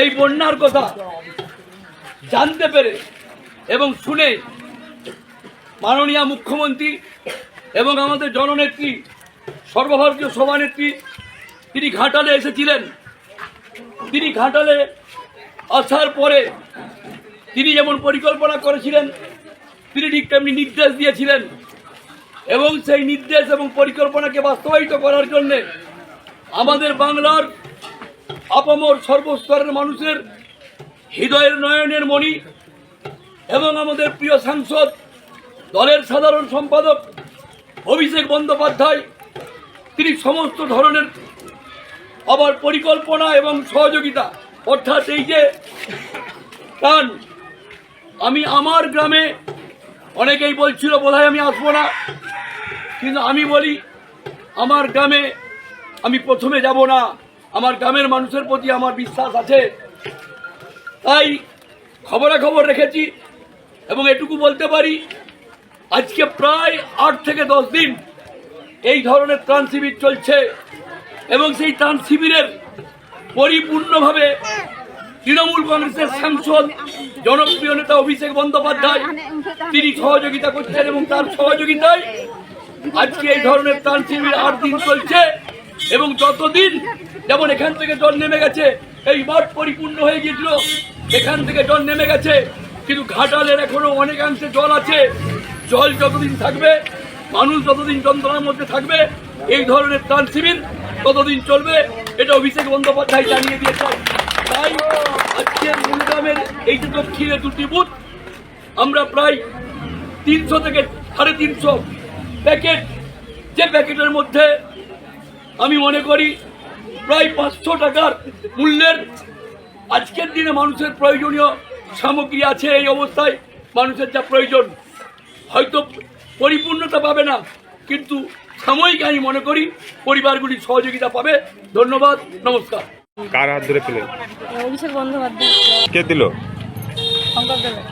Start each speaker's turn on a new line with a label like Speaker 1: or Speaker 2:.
Speaker 1: এই বন্যার কথা জানতে পেরে এবং শুনে মাননীয় মুখ্যমন্ত্রী এবং আমাদের জননেত্রী, সর্বভারতীয় সভানেত্রী, তিনি ঘাটালে এসেছিলেন। তিনি ঘাটালে আসার পরে তিনি যেমন পরিকল্পনা করেছিলেন, তিনি ঠিক তেমনি নির্দেশ দিয়েছিলেন। এবং সেই নির্দেশ এবং পরিকল্পনাকে বাস্তবায়িত করার জন্যে আমাদের বাংলার আপামর সর্বস্তরের মানুষের হৃদয়ের নয়নের মণি এবং আমাদের প্রিয় সাংসদ, দলের সাধারণ সম্পাদক অভিষেক বন্দ্যোপাধ্যায়, তিনি সমস্ত ধরনের আবার পরিকল্পনা এবং সহযোগিতা, অর্থাৎ এই যে টান আমি আমার গ্রামে অনেকেই বলছিল, বোধহয় আমি আসব না। কিন্তু আমি বলি, আমার গ্রামে আমি প্রথমে যাব না। আমার গ্রামের মানুষের প্রতি আমার বিশ্বাস আছে। তাই খবরাখবর রেখেছি এবং এটুকু বলতে পারি, আজকে প্রায় আট থেকে দশ দিন এই ধরনের ত্রাণ শিবির চলছে এবং সেই ত্রাণ শিবিরের পরিপূর্ণভাবে তৃণমূল কংগ্রেসের সাংসদ, জনপ্রিয় নেতা অভিষেক বন্দ্যোপাধ্যায়, তিনি সহযোগিতা করছেন এবং তার সহযোগিতায় আজকে এই ধরনের ত্রাণ শিবির আট দিন চলছে। এবং যতদিন যেমন এখান থেকে জল নেমে গেছে, এই মাঠ পরিপূর্ণ হয়ে গিয়েছিল, এখান থেকে জল নেমে গেছে, কিন্তু ঘাটালের এখনও অনেকাংশে জল আছে। জল যতদিন থাকবে, মানুষ যতদিন যন্ত্রণার মধ্যে থাকবে, এই ধরনের ত্রাণ শিবির ততদিন চলবে, এটা অভিষেক বন্দ্যোপাধ্যায় জানিয়ে দিয়েছেন। তাই আজকে মূলগ্রামের এই যে দক্ষিণে দুটি বুথ, আমরা প্রায় তিনশো থেকে সাড়ে তিনশো প্যাকেট, যে প্যাকেটের মধ্যে আমি মনে করি প্রায় পাঁচশো টাকার মূল্যের আজকের দিনে মানুষের প্রয়োজনীয় সামগ্রী আছে এই অবস্থায়। মানুষের যা প্রয়োজন হয়তো পরিপূর্ণতা পাবে না কিন্তু সাময়িক আমি মনে করি পরিবারগুলি সহযোগিতা পাবে। ধন্যবাদ নমস্কার।
Speaker 2: কার হাত ধরে পেলেন?
Speaker 3: অভিষেক বন্দ্যোপাধ্যায়।
Speaker 2: কে দিল?
Speaker 3: শঙ্কর দেবের